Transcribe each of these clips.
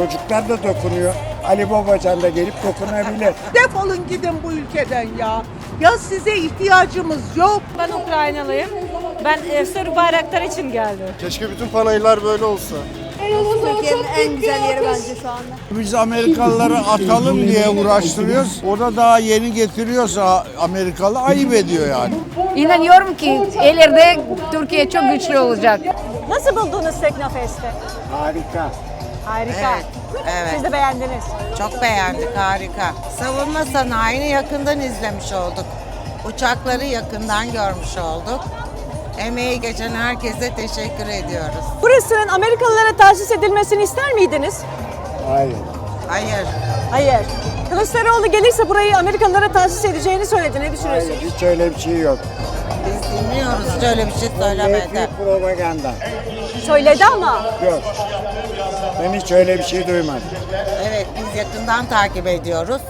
Çocuklar da dokunuyor. Ali Babacan da gelip dokunabilir. Defolun gidin bu ülkeden ya. Ya size ihtiyacımız yok. Ben Ukraynalıyım. Ben e, sırf bayraktar için geldim. Keşke bütün panayırlar böyle olsa. Türkiye'nin en güzel yeri bence şu anda. Biz Amerikalıları atalım diye uğraştırıyoruz. O da daha yeni getiriyorsa Amerikalı ayıp ediyor yani. İnanıyorum ki ileride Türkiye çok güçlü olacak. Nasıl buldunuz Teknofest'i? Harika. Harika. Evet. Siz de beğendiniz. Çok beğendik, harika. Savunma sanayini yakından izlemiş olduk. Uçakları yakından görmüş olduk. Emeği geçen herkese teşekkür ediyoruz. Burasının Amerikalılara tahsis edilmesini ister miydiniz? Hayır. Hayır, Hayır. Kılıçdaroğlu gelirse burayı Amerikalılara tahsis edeceğini söyledi. Ne düşünüyorsunuz? Hayır. Hiç öyle bir şey yok. biz dinliyoruz. Hiç öyle bir şey Büyük söylemedi. bir propaganda. Söyledi ama. Yok. Ben hiç öyle bir şey duymadım. Evet, biz yakından takip ediyoruz.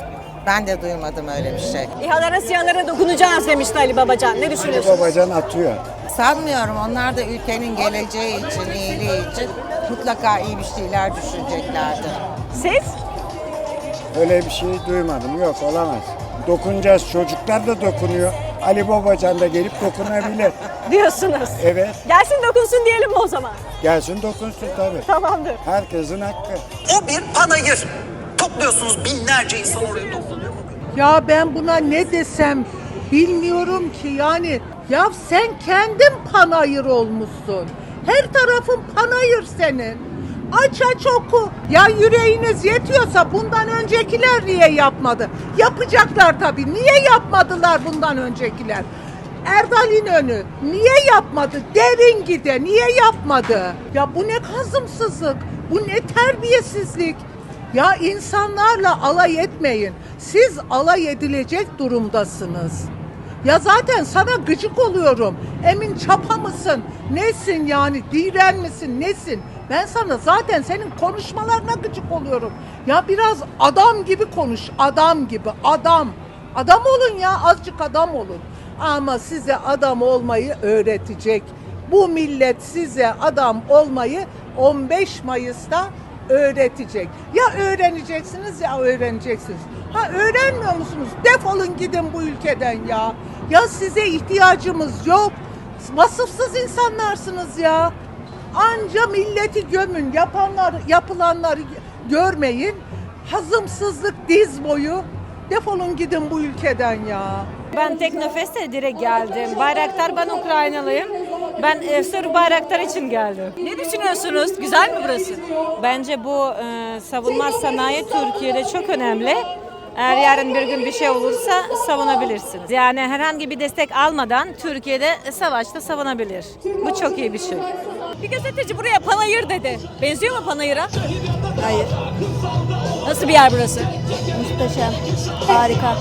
Ben de duymadım öyle bir şey. İHA'lara SİHA'lara dokunacağız demişti Ali Babacan. Ne Ali düşünüyorsunuz? Babacan atıyor. Sanmıyorum onlar da ülkenin geleceği için, iyiliği için mutlaka iyi bir şeyler düşüneceklerdir. Siz? Öyle bir şey duymadım. Yok olamaz. Dokunacağız. Çocuklar da dokunuyor. Ali Babacan da gelip dokunabilir. Diyorsunuz. Evet. Gelsin dokunsun diyelim mi o zaman? Gelsin dokunsun tabii. Tamamdır. Herkesin hakkı. O bir panayır. Topluyorsunuz binlerce insan oraya toplanıyor. Ya ben buna ne desem bilmiyorum ki yani. Ya sen kendin panayır olmuşsun. Her tarafın panayır senin. Aç aç oku. Ya yüreğiniz yetiyorsa bundan öncekiler niye yapmadı? Yapacaklar tabii. Niye yapmadılar bundan öncekiler? Erdal İnönü niye yapmadı? Derin gide niye yapmadı? Ya bu ne kazımsızlık, bu ne terbiyesizlik. Ya insanlarla alay etmeyin. Siz alay edilecek durumdasınız. Ya zaten sana gıcık oluyorum. Emin çapa mısın? Nesin yani? Diren misin? Nesin? Ben sana zaten senin konuşmalarına gıcık oluyorum. Ya biraz adam gibi konuş. Adam gibi. Adam. Adam olun ya. Azıcık adam olun. Ama size adam olmayı öğretecek. Bu millet size adam olmayı 15 Mayıs'ta öğretecek. Ya öğreneceksiniz ya öğreneceksiniz. Ha öğrenmiyor musunuz? Defolun gidin bu ülkeden ya. Ya size ihtiyacımız yok. Vasıfsız insanlarsınız ya. Anca milleti gömün. Yapanlar, yapılanları görmeyin. Hazımsızlık diz boyu. Defolun gidin bu ülkeden ya. Ben Teknofest'e direkt geldim. Bayraktar ben Ukraynalıyım. Ben e, sırf bayraktar için geldim. Ne düşünüyorsunuz? Güzel mi burası? Bence bu e, savunma sanayi Türkiye'de çok önemli. Eğer yarın bir gün bir şey olursa savunabilirsiniz. Yani herhangi bir destek almadan Türkiye'de savaşta savunabilir. Bu çok iyi bir şey. Bir gazeteci buraya panayır dedi. Benziyor mu panayıra? Hayır. Nasıl bir yer burası? Muhteşem. Harika.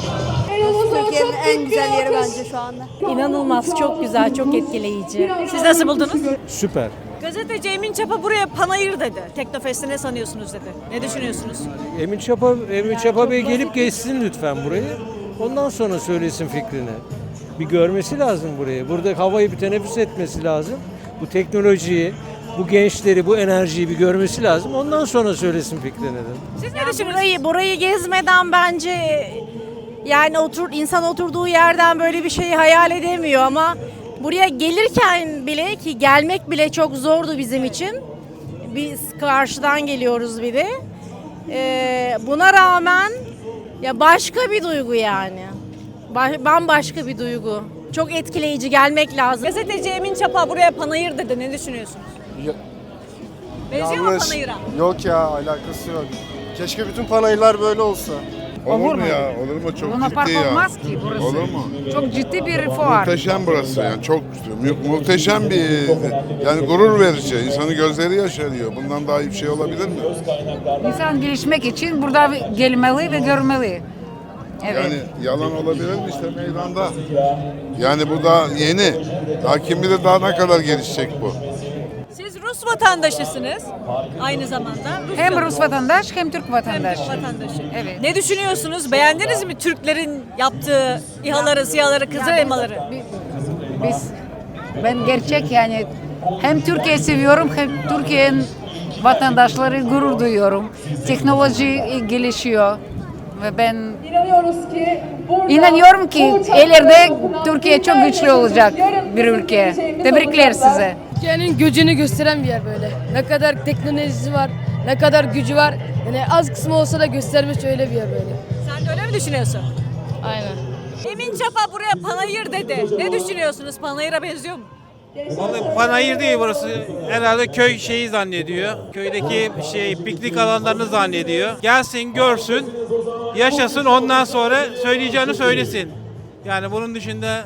Türkiye'nin en güzel yeri bence şu anda. İnanılmaz, çok güzel, çok etkileyici. Siz nasıl buldunuz? Süper. Gazeteci Emin Çapa buraya panayır dedi. Teknofest'te ne sanıyorsunuz dedi. Ne düşünüyorsunuz? Emin Çapa, Emin Çapa Bey gelip geçsin lütfen burayı. Ondan sonra söylesin fikrini. Bir görmesi lazım burayı. Burada havayı bir teneffüs etmesi lazım. Bu teknolojiyi, bu gençleri, bu enerjiyi bir görmesi lazım. Ondan sonra söylesin fikrini. de. Siz ne düşünüyorsunuz? burayı burayı gezmeden bence yani otur insan oturduğu yerden böyle bir şeyi hayal edemiyor ama buraya gelirken bile ki gelmek bile çok zordu bizim için. Biz karşıdan geliyoruz bir de. Ee, buna rağmen ya başka bir duygu yani. Ba- bambaşka bir duygu. Çok etkileyici gelmek lazım. Gazeteci Emin Çapa buraya panayır dedi. Ne düşünüyorsunuz? Benziyor mu panayıra? Yok ya alakası yok. Keşke bütün panayırlar böyle olsa. Olur, mu ya? Olur mu? Çok Luna Park ciddi ya. olmaz ki burası. Olur mu? Çok ciddi bir fuar. Muhteşem burası yani. Çok mu- muhteşem bir yani gurur verici. İnsanın gözleri yaşarıyor. Bundan daha iyi bir şey olabilir mi? İnsan gelişmek için burada gelmeli ve görmeli. Evet. Yani yalan olabilir mi işte meydanda? Yani bu daha yeni. Daha kim bilir daha ne kadar gelişecek bu. Siz Rus vatandaşısınız. Aynı zamanda. Rus Hem Rus vatandaş hem Türk hem vatandaşı. Türk vatandaşı. Evet. Ne düşünüyorsunuz? Beğendiniz mi Türklerin yaptığı İHA'ları, SİHA'ları, Kızıl Elmaları? Biz ben gerçek yani hem Türkiye seviyorum hem Türkiye'nin vatandaşları gurur duyuyorum. Teknoloji gelişiyor ve ben inanıyorum ki ileride Türkiye çok güçlü olacak bir ülke. Tebrikler size. Türkiye'nin gücünü gösteren bir yer böyle. Ne kadar teknolojisi var, ne kadar gücü var. Yani az kısmı olsa da göstermiş öyle bir yer böyle. Sen de öyle mi düşünüyorsun? Aynen. Emin Çapa buraya panayır dedi. Ne düşünüyorsunuz? Panayıra benziyor mu? Vallahi panayır değil burası. Herhalde köy şeyi zannediyor. Köydeki şey piknik alanlarını zannediyor. Gelsin, görsün, yaşasın ondan sonra söyleyeceğini söylesin. Yani bunun dışında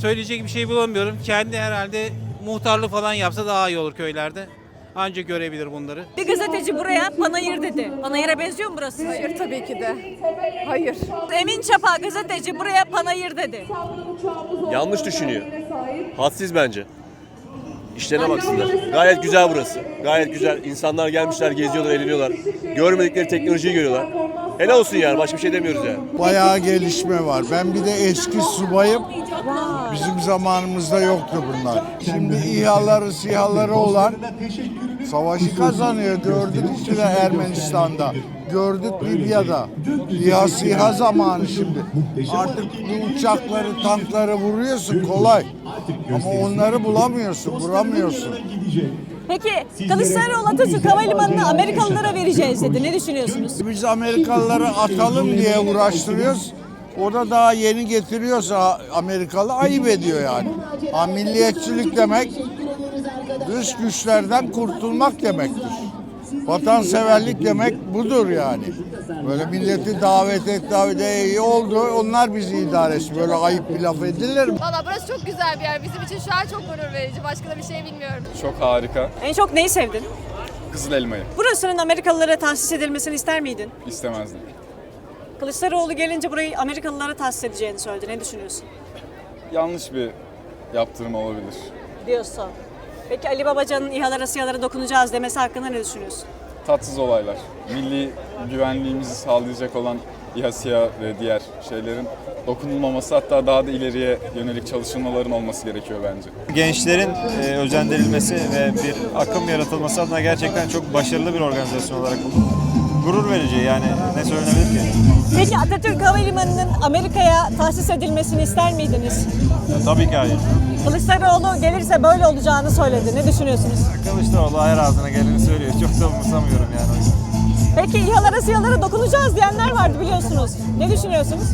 söyleyecek bir şey bulamıyorum. Kendi herhalde muhtarlık falan yapsa daha iyi olur köylerde. Anca görebilir bunları. Bir gazeteci buraya panayır dedi. Panayıra benziyor mu burası? Hayır Tabii ki de. Hayır. Emin Çapa gazeteci buraya panayır dedi. Yanlış düşünüyor. Hadsiz bence. İşlerine baksınlar. Gayet güzel burası. Gayet güzel. İnsanlar gelmişler, geziyorlar, eğleniyorlar. Görmedikleri teknolojiyi görüyorlar. Helal olsun yani. Başka bir şey demiyoruz yani. Bayağı gelişme var. Ben bir de eski subayım. Bizim zamanımızda yoktu bunlar. Şimdi İHA'ları, SİHA'ları olan savaşı kazanıyor. Gördük işte Ermenistan'da. Gördük Libya'da. İHA, SİHA zamanı şimdi. Artık bu uçakları, tankları vuruyorsun kolay. Ama onları bulamıyorsun, vuramıyorsun. Peki Kılıçdaroğlu Atatürk Havalimanı'nı Amerikalılara vereceğiz dedi. Ne düşünüyorsunuz? Biz Amerikalıları atalım diye uğraştırıyoruz. O da daha yeni getiriyorsa Amerikalı ayıp ediyor yani. Ha, milliyetçilik demek dış güçlerden kurtulmak demektir. Vatanseverlik demek budur yani. Böyle milleti davet et, davet et, iyi oldu. Onlar bizi idare etsin. Böyle ayıp bir laf edilir mi? Valla burası çok güzel bir yer. Bizim için şu an çok gurur verici. Başka da bir şey bilmiyorum. Çok harika. En çok neyi sevdin? Kızıl elmayı Burasının Amerikalılara tahsis edilmesini ister miydin? istemezdim. Kılıçdaroğlu gelince burayı Amerikalılara tahsis edeceğini söyledi. Ne düşünüyorsun? Yanlış bir yaptırım olabilir. Diyorsun. Peki Ali Babacan'ın İHA'lara SİHA'lara dokunacağız demesi hakkında ne düşünüyorsun? Tatsız olaylar. Milli güvenliğimizi sağlayacak olan İHA, SİHA ve diğer şeylerin dokunulmaması hatta daha da ileriye yönelik çalışılmaların olması gerekiyor bence. Gençlerin e, özendirilmesi ve bir akım yaratılması adına gerçekten çok başarılı bir organizasyon olarak buldum. Gurur verici yani ne söylenebilir ki? Peki Atatürk Havalimanı'nın Amerika'ya tahsis edilmesini ister miydiniz? tabii ki hayır. Kılıçdaroğlu gelirse böyle olacağını söyledi. Ne düşünüyorsunuz? Kılıçdaroğlu her ağzına geleni söylüyor. Çok da umursamıyorum yani. Peki İHA'lara SİHA'lara dokunacağız diyenler vardı biliyorsunuz. Ne düşünüyorsunuz?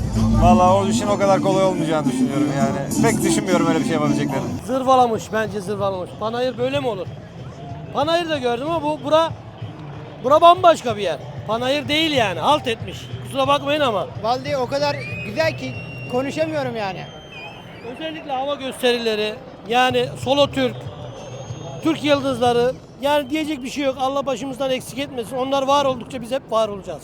Valla o işin o kadar kolay olmayacağını düşünüyorum yani. Pek düşünmüyorum öyle bir şey yapabileceklerini. Zırvalamış bence zırvalamış. Panayır böyle mi olur? Panayır da gördüm ama bu bura bura bambaşka bir yer. Panayır değil yani. Halt etmiş. Kusura bakmayın ama. Vallahi o kadar güzel ki konuşamıyorum yani. Özellikle hava gösterileri yani Solo Türk, Türk yıldızları yani diyecek bir şey yok. Allah başımızdan eksik etmesin. Onlar var oldukça biz hep var olacağız.